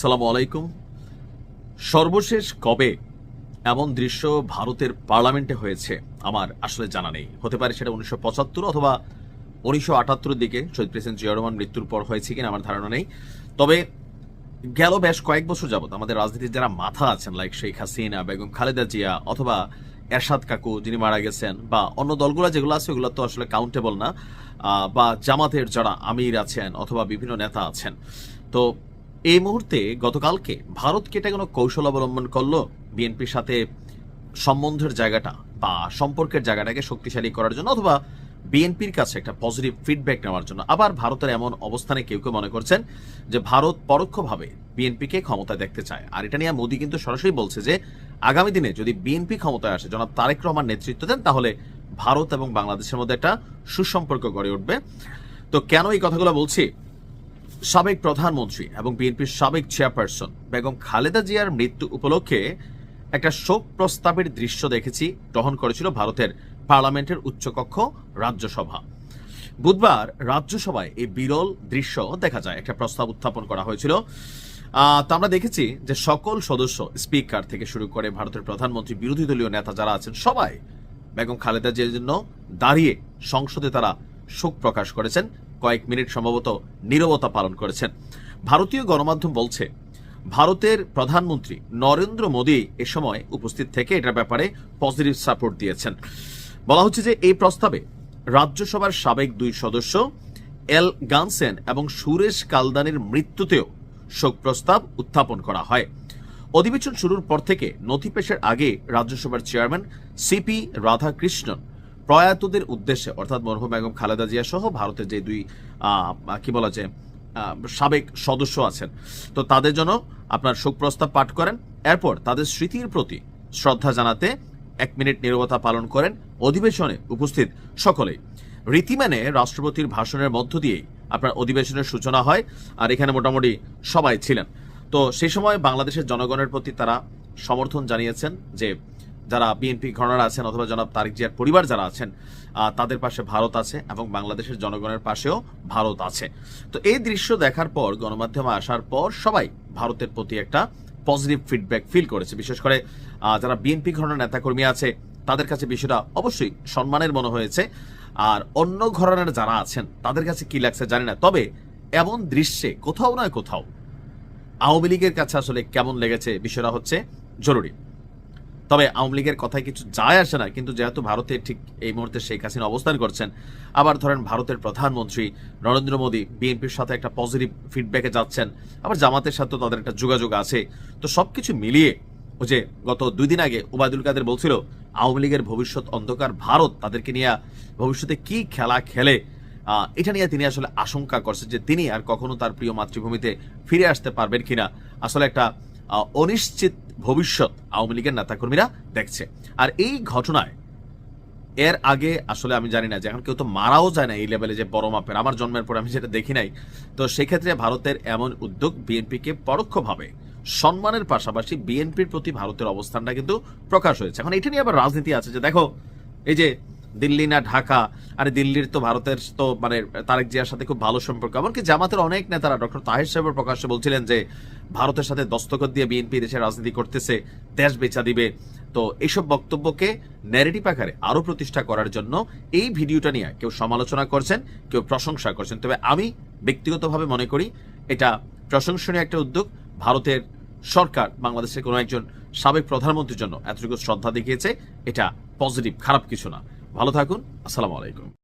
সালাম আলাইকুম। সর্বশেষ কবে এমন দৃশ্য ভারতের পার্লামেন্টে হয়েছে আমার আসলে জানা নেই। হতে পারে সেটা উনিশশো পঁচাত্তর অথবা উনিশশো আটাত্তরের দিকে শহীদ প্রেসিডেন্ট জিয়া রহমান মৃত্যুর পর হয়েছে কিনা আমার ধারণা নেই। তবে গেল বেশ কয়েক বছর যাবত আমাদের রাজনীতির যারা মাথা আছেন লাইক শেখ হাসিনা, বেগম খালেদা জিয়া অথবা এরশাদ কাকু যিনি মারা গেছেন বা অন্য দলগুলো যেগুলো আছে, ওগুলো তো আসলে কাউন্টেবল না বা জামাতের যারা আমির আছেন অথবা বিভিন্ন নেতা আছেন। তো এই মুহূর্তে গতকালকে ভারত কি এটা কোনো কৌশল অবলম্বন করল বিএনপির সাথে সম্বন্ধের জায়গাটা বা সম্পর্কের জায়গাটাকে শক্তিশালী করার জন্য অথবা বিএনপির কাছে একটা পজিটিভ ফিডব্যাক নেওয়ার জন্য। আবার ভারতের এমন অবস্থানে কেউ কেউ মনে করছেন যে ভারত পরোক্ষভাবে বিএনপিকে ক্ষমতায় দেখতে চায়। আর এটা নিয়ে মোদী কিন্তু সরাসরি বলছে যে, আগামী দিনে যদি বিএনপি ক্ষমতায় আসে, জনাব তারেক রহমান নেতৃত্ব দেন, তাহলে ভারত এবং বাংলাদেশের মধ্যে একটা সুসম্পর্ক গড়ে উঠবে। তো কেন এই কথাগুলো বলছি? সাবেক প্রধানমন্ত্রী এবং বিএনপির সাবেক চেয়ারপারসন বেগম খালেদা জিয়ার মৃত্যু উপলক্ষে একটা শোক প্রস্তাবের দৃশ্য দেখেছি গ্রহণ করেছিল ভারতের পার্লামেন্টের উচ্চকক্ষ রাজ্যসভা। বুধবার রাজ্যসভায় এই বিরল দৃশ্য দেখা যায়, একটা প্রস্তাব উত্থাপন করা হয়েছিল। তা আমরা দেখেছি যে সকল সদস্য, স্পিকার থেকে শুরু করে ভারতের প্রধানমন্ত্রী, বিরোধী দলীয় নেতা যারা আছেন, সবাই বেগম খালেদা জিয়ার জন্য দাঁড়িয়ে সংসদে তারা শোক প্রকাশ করেছেন। কয়েক মিনিট সম্ভবত নীরবতা পালন করেছেন। ভারতীয় গণমাধ্যম বলছে, ভারতের প্রধানমন্ত্রী নরেন্দ্র মোদী এ সময় উপস্থিত থেকে এটার ব্যাপারে পজিটিভ সাপোর্ট দিয়েছেন। বলা হচ্ছে যে এই প্রস্তাবে রাজ্যসভার সাবেক দুই সদস্য, এল গানসেন এবং সুরেশ কালদানের মৃত্যুতেও শোক প্রস্তাব উত্থাপন করা হয়। অধিবেশন শুরুর পর থেকে নথি পেশের আগে রাজ্যসভার চেয়ারম্যান সিপি রাধাকৃষ্ণন প্রয়াতদের উদ্দেশ্যে, অর্থাৎ মরহুম বেগম খালেদা জিয়া সহ ভারতের যে দুই কি বলা যায় সাবেক সদস্য আছেন। তো তাদের জন্য আপনার শোক প্রস্তাব পাঠ করেন। এরপর তাদের স্মৃতির প্রতি শ্রদ্ধা জানাতে এক মিনিট নীরবতা পালন করেন। অধিবেশনে উপস্থিত সকলেই। রীতি মেনে রাষ্ট্রপতির ভাষণের মধ্য দিয়েই আপনার অধিবেশনের সূচনা হয়, আর এখানে মোটামুটি সবাই ছিলেন। তো সেই সময় বাংলাদেশের জনগণের প্রতি তারা সমর্থন জানিয়েছেন যে যারা বিএনপি ঘরনারা আছেন অথবা জনাব তারিক জিয়ার পরিবার যারা আছেন তাদের পাশে ভারত আছে এবং বাংলাদেশের জনগণের পাশেও ভারত আছে। তো এই দৃশ্য দেখার পর, গণমাধ্যমে আসার পর সবাই ভারতের প্রতি একটা পজিটিভ ফিডব্যাক ফিল করেছে। বিশেষ করে যারা বিএনপি ঘরনার নেতাকর্মী আছে, তাদের কাছে বিষয়টা অবশ্যই সম্মানের মনে হয়েছে। আর অন্য ঘরানার যারা আছেন, তাদের কাছে কি লাগছে জানি না। তবে এমন দৃশ্যে কোথাও নয় কোথাও আওয়ামী লীগের কাছে আসলে কেমন লেগেছে বিষয়টা হচ্ছে জরুরি। তবে আওয়ামী লীগের কথায় কিছু যায় আসে না, কিন্তু যেহেতু ভারতে ঠিক এই মুহূর্তে শেখ হাসিনা অবস্থান করছেন, আবার ধরেন ভারতের প্রধানমন্ত্রী নরেন্দ্র মোদী বিএনপির সাথে একটা পজিটিভ ফিডব্যাকে যাচ্ছেন, আবার জামাতের সাথে তাদের একটা যোগাযোগ আছে। তো সবকিছু মিলিয়ে ওই যে গত দুই দিন আগে ওবায়দুল কাদের বলছিল, আওয়ামী লীগের ভবিষ্যৎ অন্ধকার ভারত, তাদেরকে নিয়ে ভবিষ্যতে কি খেলা খেলে এটা নিয়ে তিনি আসলে আশঙ্কা করছেন যে তিনি আর কখনো তার প্রিয় মাতৃভূমিতে ফিরে আসতে পারবেন কিনা। আসলে একটা অনিশ্চিত ভবিষ্যৎ আওয়ামী লীগের নেতাকর্মীরা দেখছে। আর এই ঘটনায় এর আগে আসলে আমি জানি না, যে এখন কেউ তো মারাও যায় না এই লেভেলে যে বড় মাপের। আমার জন্মের পর আমি যেটা দেখি নাই। তো সেক্ষেত্রে ভারতের এমন উদ্যোগ বিএনপিকে পরোক্ষভাবে সম্মানের পাশাপাশি বিএনপির প্রতি ভারতের অবস্থানটা কিন্তু প্রকাশ হয়েছে। এখন এটা নিয়ে আবার রাজনীতি আছে যে দেখো, এই যে দিল্লি না ঢাকা, আরে দিল্লির তো ভারতের তো মানে তারেক জিয়ার সাথে খুব ভালো সম্পর্ক। এমনকি জামাতের অনেক নেতারা ডক্টর তাহের সাহেবের প্রকাশ্যে বলছিলেন যে ভারতের সাথে দস্তখত দিয়ে বিএনপি দেশে রাজনীতি করতেছে, দেশ বেচা দিবে। তো এইসব বক্তব্যকে ন্যারেটিভ আকারে আরও প্রতিষ্ঠা করার জন্য এই ভিডিওটা নিয়ে কেউ সমালোচনা করছেন, কেউ প্রশংসা করছেন। তবে আমি ব্যক্তিগতভাবে মনে করি এটা প্রশংসনীয় একটা উদ্যোগ। ভারতের সরকার বাংলাদেশের কোনো একজন সাবেক প্রধানমন্ত্রীর জন্য এতটুকু শ্রদ্ধা দেখিয়েছে, এটা পজিটিভ খারাপ কিছু না। ভালো থাকুন, আসসালামু আলাইকুম।